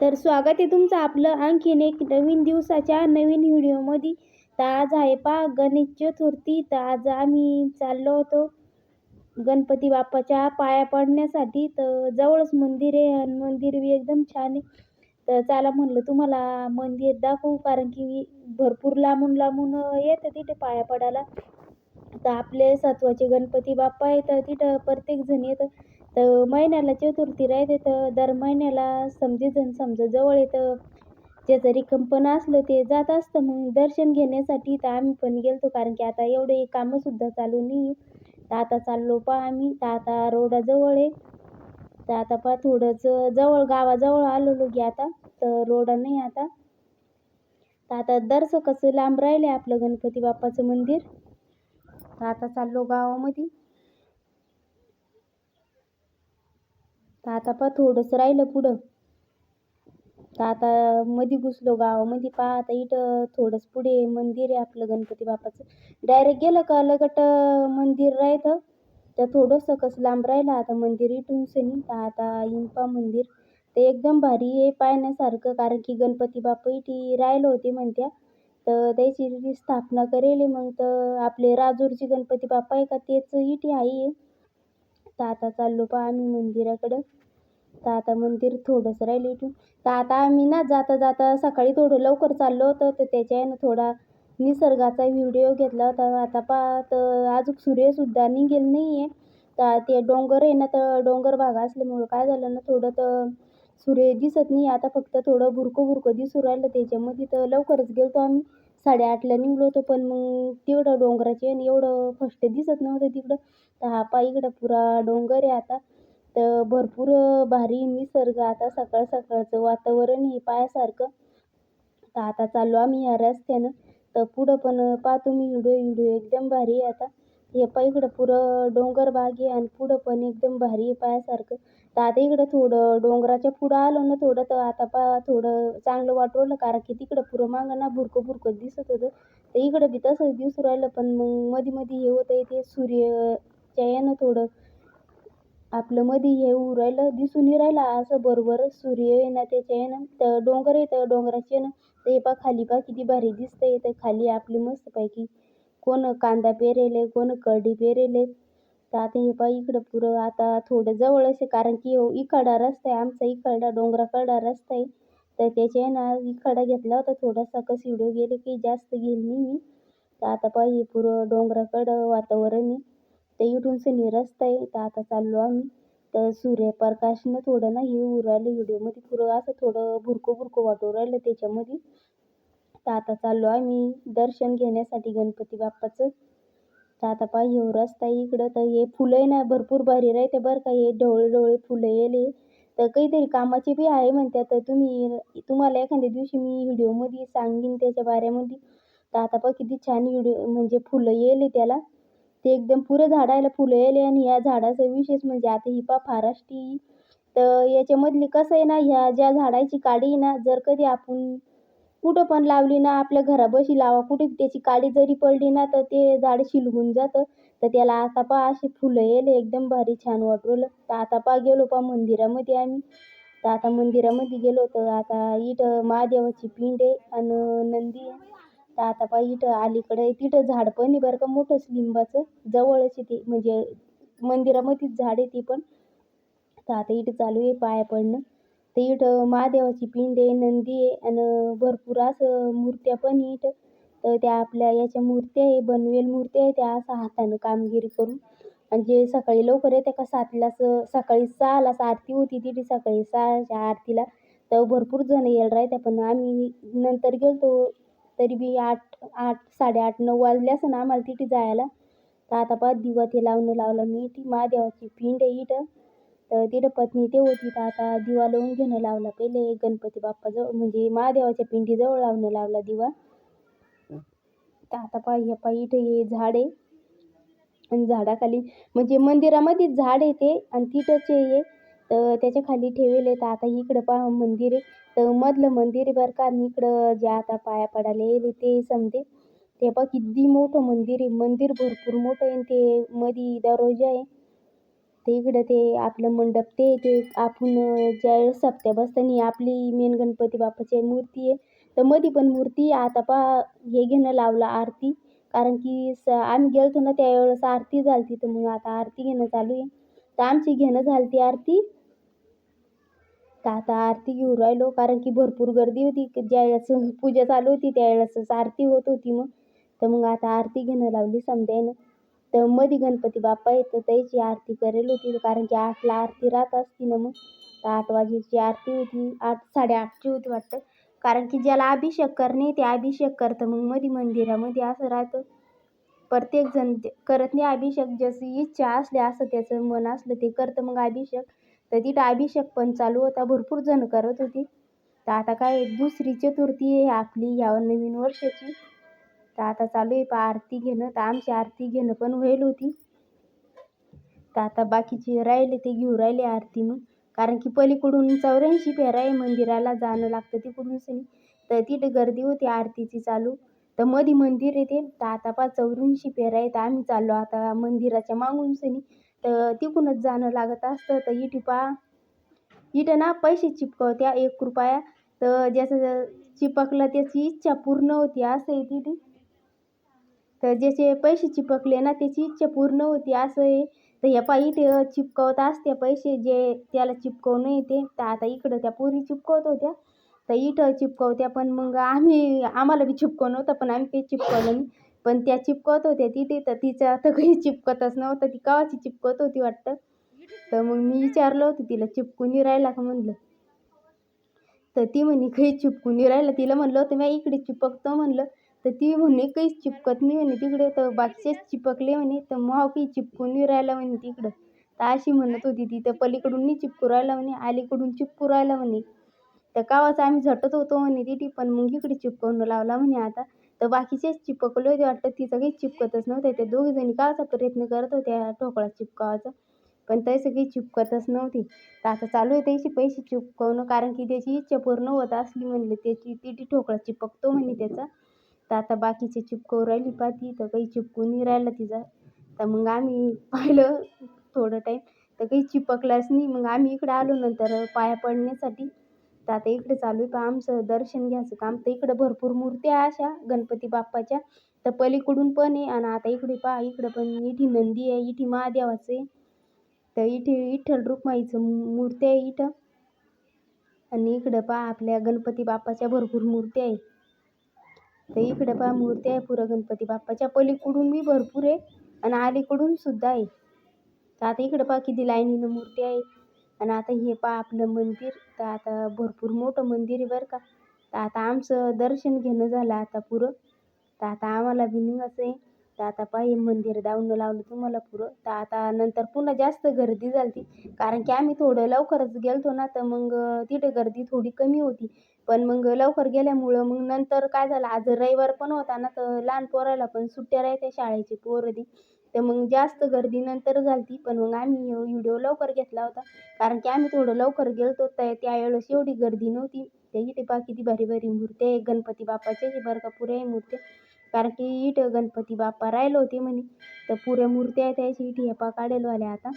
तर स्वागत आहे तुमचं आपलं आणखीन एक नवीन दिवसाच्या नवीन व्हिडिओमध्ये. तर आज आहे पा गणेश चतुर्थी. तर आज आम्ही चाललो होतो गणपती बाप्पाच्या पाया पडण्यासाठी. तर जवळच मंदिर आहे आणि मंदिर बी एकदम छान आहे. तर चला म्हणलं तुम्हाला मंदिर दाखवू कारण की भरपूर लांबून लांबून येतं तिथे पाया पडायला. तर आपले सत्वाचे गणपती बाप्पा आहे तर तिथं प्रत्येकजण येतं. तर महिन्याला चतुर्थी राहते तर दर महिन्याला समजे जण समजा जवळ येतं. ज्याचं रिकंपण असलं ते जात असतं. मग दर्शन घेण्यासाठी तर आम्ही पण गेलतो. कारण की आता एवढे कामंसुद्धा चालू नाही. तर आता चाललो पा आम्ही. तर आता रोडाजवळ आहे. तर आता पा थोडंसं जवळ गावाजवळ आलेलो की आता. तर रोडा नाही आता. तर आता दर्शक कसं लांब राहिले आपलं गणपती बाप्पाचं मंदिर. तर आता चाललो गावामध्ये. तर आता पा थोडंसं राहिलं पुढं. तर आता मध्ये घुसलो गावामध्ये पा आता इथं थोडंसं पुढे मंदिर आहे आपलं गणपती बापाचं डायरेक्ट गेलं का लगट मंदिर राहतं तर थोडंसं कसं लांब राहिलं आता मंदिर इथून सनी तर आता येईन पा मंदिर. ते एकदम भारी आहे पाहण्यासारखं कारण की गणपती बापा इथे राहिलं होते म्हणत्या. तर त्याची स्थापना करेल मग तर आपले राजूरची गणपती बाप्पा आहे का तेच इथे आहे. तर आता चाललो पा आम्ही मंदिराकडं. तर आता मंदिर थोडंसं राहिलं इथून. तर आता आम्ही ना जाता जाता सकाळी थोडं लवकर चाललो होतो तर त्याच्यानं थोडा निसर्गाचा व्हिडिओ घेतला होता. आता पा तर अजून सूर्यसुद्धा निघेल नाही आहे तर ते डोंगर आहे ना तर डोंगर भाग असल्यामुळं काय झालं ना थोडं तर सूर्य दिसत नाही. आता फक्त थोडं भुरकं भुरकं दिसू राहिलं त्याच्यामध्ये तर लवकरच गेलो आम्ही. साडेआठला निघलो होतो पण मग तेवढं डोंगराचे आणि एवढं फस्ट दिसत नव्हतं तिकडं. तर हा पाय इकडं पुरा डोंगर आहे आता. तर भरपूर भारी निसर्ग आता सकाळ सकाळचं वातावरण हे पायासारखं. तर आता चाललो आम्ही या रस्त्यानं. तर पुढं पण पाहतो मी व्हिडिओ व्हिडिओ एकदम भारी आहे आता. हे पहा इकडं पुरं डोंगर भाग आहे आणि पुढं पण एकदम भारी आहे पायासारखं. तर आता इकडं थोडं डोंगराच्या पुढं आलो ना थोडं तर आता पा थोडं चांगलं वाटवलं कारण की तिकडं पुरं मागं ना भुरकं भुरकं दिसत होतं. तर इकडं बी तसंच दिसू राहिलं पण मग मध्ये मध्ये हे होतं ते सूर्यच्या यानं थोडं आपलं मध्ये हे होऊ राहिलं दिसून राहिलं असं बरोबर सूर्य आहे ना त्याच्या यानं. तर डोंगर आहे तर डोंगराच्या तर हे पा खाली पा किती भारी दिसतंय तर खाली आपली मस्तपैकी कोण कांदा पेरेले कोण कढी पेरेले. तर आता हे पहा इकडं पुरं आता थोडं जवळच आहे कारण की हो इकडा रस्ता आहे आमचा इकडा डोंगराकडा रस्ता आहे. तर त्याचे ना इकडा घेतला होता थोडासा कसं व्हिडिओ गेले की जास्त गेली नाही मी. तर आता पहा हे पुरं डोंगराकडं वातावरण आहे. तर इथून सनी रस्ता आहे तर आता चाललो आम्ही. तर सूर्यप्रकाशनं थोडं ना हे होऊ राहिलं व्हिडिओमध्ये पुरं असं थोडं भुरकं भुरकं वाटू राहिलं त्याच्यामध्ये. तर आता चाललो आम्ही दर्शन घेण्यासाठी गणपती बाप्पाचं. तर आता पा हे रस्ता इकडं तर हे फुलं आहे ना भरपूर भारी राहते बरं का. हे ढवळे ढवळे फुलं येले. तर काहीतरी कामाचे बी आहे म्हणतात तर तुम्ही तुम्हाला एखाद्या दिवशी मी व्हिडिओमध्ये सांगीन त्याच्या बाऱ्यामध्ये. तर आता पहा किती छान व्हिडिओ म्हणजे फुलं येले त्याला. ते एकदम पुरं झाडाला फुलं येले आणि या झाडाचं विशेष म्हणजे आता ही पा फाराष्टी. तर याच्यामधली कसं आहे ना ह्या ज्या झाडाची काडी ना जर कधी आपण कुठं पण लावली ना आपल्या घरापाशी लावा. कुठे त्याची काडी जरी पडली ना तर ते झाड शिलगून जातं. तर त्याला आता पहा अशी फुलं येले एकदम भारी छान वाटवलं तर आता पहा गेलो पहा मंदिरामध्ये आम्ही. तर आता मंदिरामध्ये गेलो तर आता इथं महादेवाची पिंड आहे आणि नंदी आहे. तर आता पहा इथं अलीकडे तिथं झाड पण आहे बरं का मोठंच लिंबाचं जवळच ते म्हणजे मंदिरामध्येच झाड आहे ती पण. तर आता इथं चालू आहे पाया पडणं. तर इथं महादेवाची पिंड आहे नंदी आहे आणि भरपूर असं मूर्त्या पण इथं तर त्या आपल्या याच्या मूर्त्या आहे बनवेल मूर्त्या आहे त्या असं हातानं कामगिरी करून. आणि जे सकाळी लवकर येते का सातलाच सकाळी सहालाच आरती होती तिथे सकाळी सहाच्या आरतीला. तर भरपूर जण यायला राहत्या पण आम्ही नंतर गेलतो तरी बी आठ आठ साडेआठ नऊ वाजले असं ना आम्हाला तिथे जायला. तर आता पाच दिवा ते लावणं लावलं मी. ती महादेवाची पिंड आहे इथं तर तिथं पत्नी ते होती. तर आता दिवा लावून घेणं लावला. पहिले गणपती बाप्पाजवळ म्हणजे महादेवाच्या पिंडीजवळ लावणं लावला दिवा. तर आता पाय हे पाय इथं हे झाड आहे. आणि झाडाखाली म्हणजे मंदिरामध्येच झाड आहे ते आणि तिथंच हे तर त्याच्याखाली ठेवले तर आता इकडं पहा मंदिर आहे. तर मधलं मंदिर आहे बरं का. आणि इकडं जे आता पाया पडायला येईल ते समजे. ते पहा किती मोठं मंदिर आहे. मंदिर भरपूर मोठं आहे आणि ते मध्ये दरवाजा आहे. ते इकडं ते आपलं मंडप ते ते आपण ज्यावेळेस सप्त्या बसताना आपली मेन गणपती बाप्पाची मूर्ती आहे तर मध्ये पण मूर्ती आता पा हे घेणं लावलं आरती कारण की स आम्ही गेलतो ना त्यावेळेस आरती झाली तर मग आता आरती घेणं चालू आहे. तर आमची घेणं झाली आरती. तर आता आरती घेऊन राहिलो कारण की भरपूर गर्दी होती. ज्यावेळेस पूजा चालू होती त्यावेळेसच आरती होत होती मग. तर मग आता आरती घेणं लावली समजायनं तर मध्ये गणपती बाप्पा येतं त्याची आरती करेल होती. कारण की आठला आरती राहत असती ना मग. तर आठ वाजेची आरती होती. आठ साडेआठची होती वाटतं. कारण की ज्याला अभिषेक करणे ते अभिषेक करतं. मग मध्ये मंदिरामध्ये असं राहतं. प्रत्येकजण ते करत नाही अभिषेक. जशी इच्छा असली असं त्याचं मन असलं ते करतं मग अभिषेक. तर तिथं अभिषेक पण चालू होता. भरपूर जण करत होती. तर आता काय दुसरी चतुर्थी आहे आपली या नवीन वर्षाची. तर आता चालू आहे पा आरती घेणं. तर आमची आरती घेणं पण होईल होती. तर आता बाकीचे राहिले ते घेऊ राहिले आरती मग. कारण की पलीकडून चौऱ्याऐंशी फेरा आहे मंदिराला जाणं लागतं तिकडून सनी. तर तिथे गर्दी होती आरतीची चालू. तर मध्ये मंदिर येते तर आता पा चौऱ्याऐंशी फेरा आहे तर आम्ही चाललो आता मंदिराच्या मागून सनी. तर तिकडूनच जाणं लागत असतं. तर इथे पा इथं ना पैसे चिपकवत्या एक रुपया. तर ज्याचं चिपकलं त्याची इच्छा पूर्ण होती. असं आहे तिथे. तर ज्याचे पैसे चिपकले ना त्याची इच्छा पूर्ण होती असं आहे. तर ह्या पायी ते चिपकवत असते पैसे जे त्याला चिपकवणं येते तर आता इकडं त्या पोरी चिपकवत होत्या. तर इथं चिपकवत्या पण मग आम्ही आम्हाला बी चिपकवणं होतं पण आम्ही काही चिपकवलं नाही. पण त्या चिपकवत होत्या तिथे तर तिचं आता काही चिपकतच नव्हतं. ती कावाची चिपकवत होती वाटतं. तर मग मी विचारलं होतं तिला चिपकून राहिला का म्हणलं. तर ती म्हणे काही चिपकून राहिलं. तिला म्हणलं होतं मी इकडे चिपकतो म्हणलं. तर ती म्हणे काहीच चिपकत नाही म्हणे तिकडे तर बाकीचेच चिपकले म्हणे तर मग काही चिपकून राहिला म्हणे तिकडं. तर अशी म्हणत होती ती तर पलीकडून नाही चिपकू राहिला म्हणे अलीकडून चिपकू राहिला म्हणे. तर कावाच आम्ही झटत होतो म्हणे तिथे पण मग इकडे चिपकवून लावला म्हणे आता. तर बाकीचेच चिपकले होते वाटतं तिचं काही चिपकतच नव्हते. ते दोघीजणी कावाचा प्रयत्न करत होत्या ठोकळा चिपकावाचा पण तसं काही चिपकतच नव्हती. तर आता चालू आहे त्याची पैसे चिपकवणं कारण की त्याची इच्छा पूर्ण होत असली म्हणले त्याची तिथे ठोकळा चिपकतो म्हणे त्याचा. तर आता बाकीचे चिपकवू राहिली पाती तर काही चिपकून नाही राहिला तिचा. तर मग आम्ही पाहिलं थोडं टाईम तर काही चिपकलाच नाही. मग आम्ही इकडं आलो नंतर पाया पडण्यासाठी. तर आता इकडे चालू आहे. पहा आमचं दर्शन घ्यायचं काम तर इकडं भरपूर मूर्त्या आहे अशा गणपती बाप्पाच्या. तर पलीकडून पण आहे. आणि आता इकडे पहा इकडं पण इथे नंदी आहे इथे महादेवाचं आहे. तर इथे विठ्ठल रुक्माईचं मूर्ती आहे इथं. आणि इकडं पहा आपल्या गणपती बाप्पाच्या भरपूर मूर्त्या आहे. तर इकडं पहा मूर्ती आहे पुरं गणपती बाप्पाच्या. पलीकडून बी भरपूर आहे आणि अलीकडून सुद्धा आहे. तर आता इकडं पहा किती लाईनीनं मूर्ती आहे. आणि आता हे पहा आपलं मंदिर. तर आता भरपूर मोठं मंदिर आहे बरं का. तर आता आमचं दर्शन घेणं झालं आता पुरं. तर आता आम्हाला बी निघायचं आहे. तर आता पहा मंदिर दावणं लावलं तुम्हाला पुरं. तर आता नंतर पुन्हा जास्त गर्दी झाली कारण की आम्ही थोडं लवकरच गेलतो ना तर मग तिथे गर्दी थोडी कमी होती. पण मग लवकर गेल्यामुळं मग नंतर काय झालं आज रविवार पण होता ना तर लहान पोराला पण सुट्ट्या राहत्या शाळेची पोरं ती. तर मग जास्त गर्दी नंतर झाली पण मग आम्ही व्हिडिओ लवकर घेतला होता. कारण की आम्ही थोडं लवकर गेलतो तर त्यावेळेस एवढी गर्दी नव्हती. ते इथे बाकी किती भारी भारी मूर्ती आहे गणपती बाप्पाच्या बरं का पुऱ्या आहे मूर्त्या. कारण की इथं गणपती बाप्पा राहिलो होते म्हणे. तर पुऱ्या मूर्त्या आहे त्याची इथे हेपा काढेलवाल्या आता.